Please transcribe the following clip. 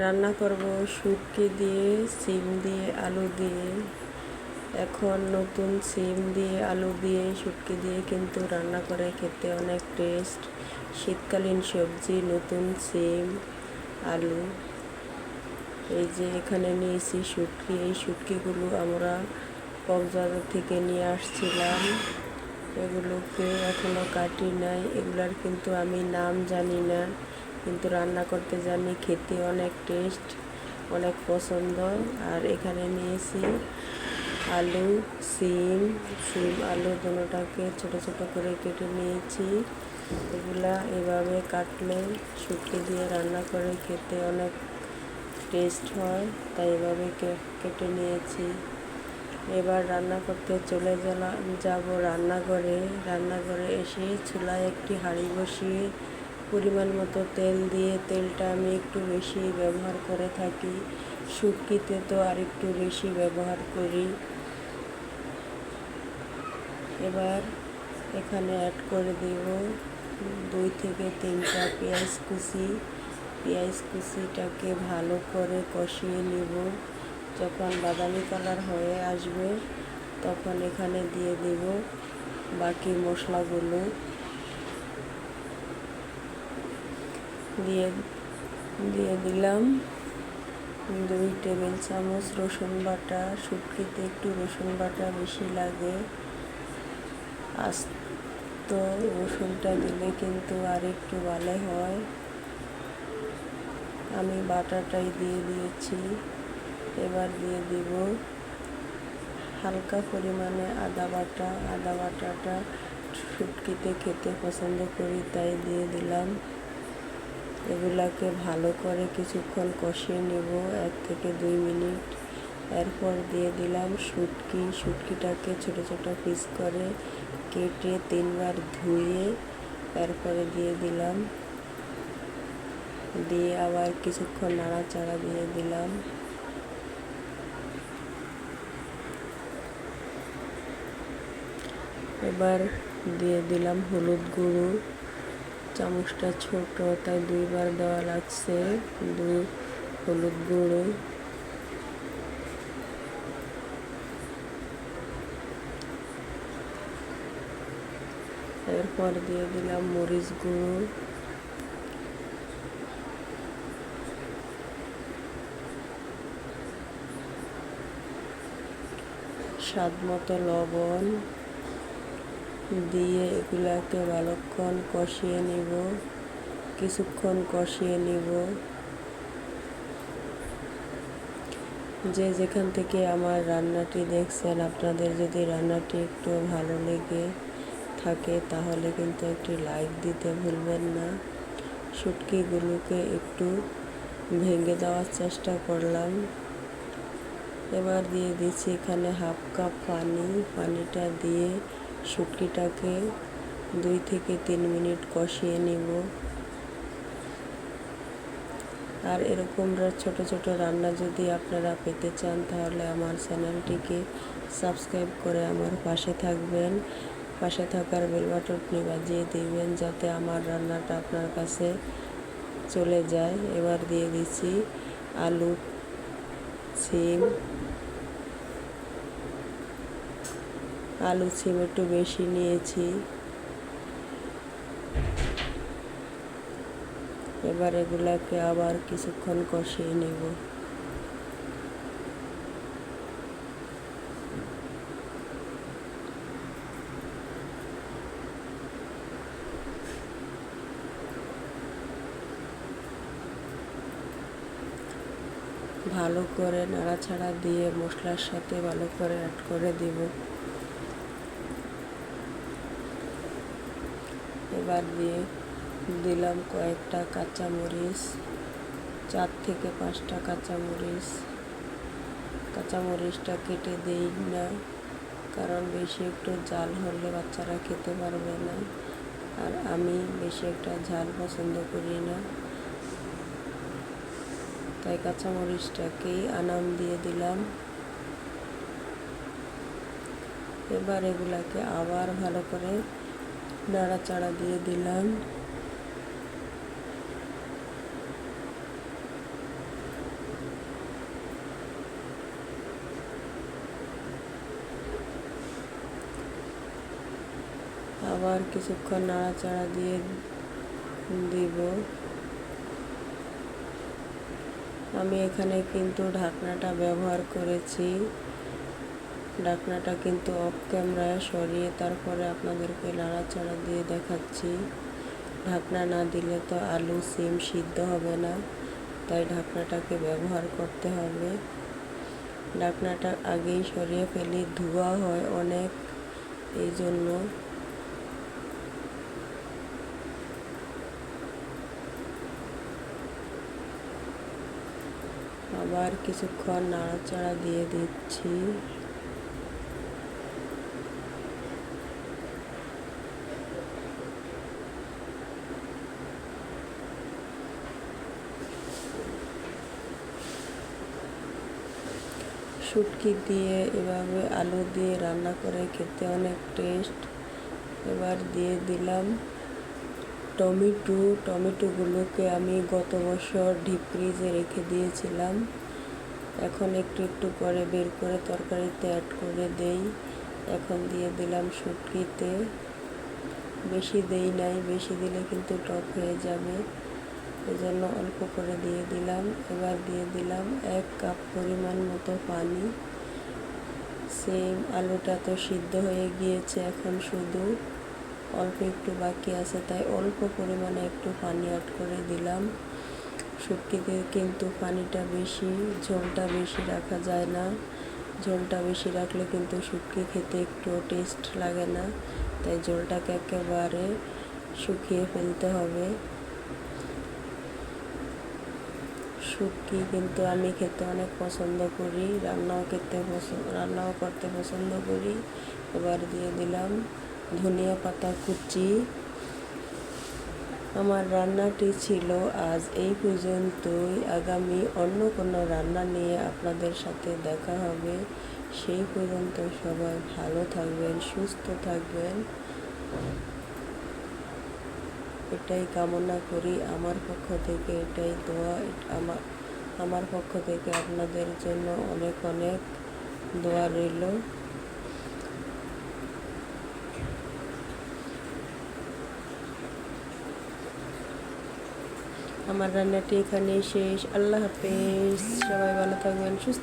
রান্না করব শুটকি দিয়ে, সিম দিয়ে, আলু দিয়ে। এখন নতুন সিম দিয়ে, আলু দিয়ে, শুটকি দিয়ে কিন্তু রান্না করে খেতে অনেক টেস্ট শীতকালীন সবজি, নতুন সিম, আলু। এই যে এখানে নিয়েছি শুটকি। এই শুটকিগুলো আমরা কক্সবাজার থেকে নিয়ে আসছিলাম। এগুলোকে এখনও কাটি নাই। এগুলার কিন্তু আমি নাম জানি না। কিন্তু রান্না করতে জানি খেতে অনেক টেস্ট, অনেক পছন্দ। আর এখানে নিয়েছি আলু, সিম সিম আলু দুটাকে ছোট ছোট করে কেটে নিয়েছি। এগুলা এভাবে কাটলে শুটকি দিয়ে রান্না করে খেতে অনেক টেস্ট হয়, তাই এভাবে কেটে নিয়েছি। এবার রান্না করতে চলে যাব রান্নাঘরে। রান্নাঘরে এসে চুলায় একটি হাঁড়ি বসিয়ে পরিমাণ মতো তেল দিয়ে তেলটা আমি একটু বেশি ব্যবহার করে থাকি। শুটকিতে তো আর একটু বেশি ব্যবহার করি। এবার এখানে অ্যাড করে দেব দুই থেকে তিনটা পেঁয়াজ কুচি। পেঁয়াজ কুচিটাকে ভালো করে কষিয়ে নেব। যখন বাদামি কালার হয়ে আসবে, তখন এখানে দিয়ে দেব বাকি মশলাগুলো। দিয়ে দিয়ে দিলাম। দুই টেবিল চামচ রসুন বাটা, শুটকিতে একটু রসুন বাটা বেশি লাগে। আস্ত রসুনটা দিলে কিন্তু আর একটু ভালো হয়। আমি বাটাটাই দিয়ে দিয়েছি। এবার দিয়ে দিব হালকা পরিমাণে আদা বাটা। আদা বাটাটা শুটকিতে খেতে পছন্দ করি, তাই দিয়ে দিলাম। এগুলাকে ভালো করে কিছুক্ষণ কষিয়ে নেব এক থেকে দুই মিনিট। এরপর দিয়ে দিলাম শুটকি। শুটকিটাকে ছোট ছোট পিস করে কেটে তিনবার ধুয়ে এরপরে দিয়ে দিলাম। দিয়ে আবার কিছুক্ষণ নাড়াচাড়া দিয়ে দিলাম। এবার দিয়ে দিলাম হলুদ গুঁড়ো। চামচটা ছোট, তাই দুইবার দেওয়া লাগছে। দুই হলুদ গুঁড়ো। এরপর দিয়ে দিলাম মরিচ গুঁড়ো। স্বাদ মতো লবণ। দিয়ে এগুলাকে ভালোক্ষণ কষিয়ে নিব, কিছুক্ষণ কষিয়ে নিব। যে যেখান থেকে আমার রান্নাটি দেখছেন, আপনাদের যদি রান্নাটি একটু ভালো লেগে থাকে, তাহলে কিন্তু একটি লাইক দিতে ভুলবেন না। শুটকিগুলোকে একটু ভেঙে দেওয়ার চেষ্টা করলাম। এবার দিয়ে দিচ্ছি এখানে হাফ কাপ পানি। পানিটা দিয়ে শুটকিটাকে দুই থেকে তিন মিনিট কষিয়ে নিব। আর এরকম ছোট ছোট রান্না যদি আপনারা পেতে চান, তাহলে আমার চ্যানেলটিকে সাবস্ক্রাইব করে আমার পাশে থাকবেন। পাশে থাকার বেল বাটনটি বাজিয়ে দিবেন, যাতে আমার রান্নাটা আপনার কাছে চলে যায়। এবার দিয়ে দিচ্ছি আলু, সিম আলু সিম একটু বেশি নিয়েছি। এবার এগুলাকে আবার কিছুক্ষণ কষিয়ে নেব। ভালো করে নাড়াছাড়া দিয়ে মশলার সাথে ভালো করে অ্যাড করে দিব। এবার দিয়ে দিলাম কয়েকটা কাঁচামরিচ, চার থেকে পাঁচটা কাঁচামরিচ। কাঁচামরিচটা কেটে দেই না, কারণ বেশি একটু জাল হলে বাচ্চারা খেতে পারবে না। আর আমি বেশি একটা ঝাল পছন্দ করি না। তাই কাঁচামরিচটাকেই আনাম দিয়ে দিলাম। এবার এগুলাকে আবার ভালো করে নাড়াচাড়া দিয়ে দিলাম। আবার কিছুক্ষণ নাড়াচাড়া দিয়ে দিব। আমি এখানে কিন্তু ঢাকনাটা ব্যবহার করেছি। ঢাকনাটা কিন্তু অফ ক্যামেরায় সরিয়ে তারপরে আপনাদেরকে নাড়াচাড়া দিয়ে দেখাচ্ছি। ঢাকনা না দিলে তো আলু, সিম সিদ্ধ হবে না, তাই ঢাকনাটাকে ব্যবহার করতে হবে। ঢাকনাটা আগেই সরিয়ে ফেলি, ধোয়া হয় অনেক, এই জন্য। আবার কিছুক্ষণ নাড়াচাড়া দিয়ে দিচ্ছি। শুটকি দিয়ে এভাবে আলু দিয়ে রান্না করে খেতে অনেক টেস্ট। এবার দিয়ে দিলাম টমেটো। টমেটোগুলোকে আমি গত বছর ডিপ ফ্রিজে রেখে দিয়েছিলাম। এখন একটু একটু করে বের করে তরকারিতে অ্যাড করে দেই। এখন দিয়ে দিলাম শুটকিতে। বেশি দেই নাই, বেশি দিলে কিন্তু টক হয়ে যাবে। এজন্য অল্প করে দিয়ে দিলাম। এবার দিয়ে দিলাম এক কাপ পরিমাণ মতো পানি। সেম আলুটা তো সিদ্ধ হয়ে গিয়েছে এখন শুধু। অল্প একটু বাকি আছে, তাই অল্প পরিমাণে একটু পানি অ্যাড করে দিলাম। শুটকিতে কিন্তু পানিটা বেশি, ঝোলটা বেশি রাখা যায় না। ঝোলটা বেশি রাখলে কিন্তু শুটকি খেতে একটু টেস্ট লাগে না। তাই ঝোলটাকে একেবারে শুকিয়ে ফেলতে হবে। শুটকি কিন্তু আমি খেতে অনেক পছন্দ করি, রান্নাও খেতে পছন্দ, রান্নাও করতে পছন্দ করি। এবার দিয়ে দিলাম ধনিয়া পাতা কুচি। আমার রান্নাটি ছিল আজ এই পর্যন্তই। আগামী অন্য কোনো রান্না নিয়ে আপনাদের সাথে দেখা হবে। সেই পর্যন্ত সবাই ভালো থাকবেন, সুস্থ থাকবেন। এটাই কামনা করি। আমার পক্ষ থেকে এটাই দোয়া আমার আমার পক্ষ থেকে আপনাদের জন্য অনেক অনেক দোয়া রইল। আমার রান্নাটি এখানেই শেষ। আল্লাহ হাফেজ। সবাই ভালো থাকবেন, সুস্থ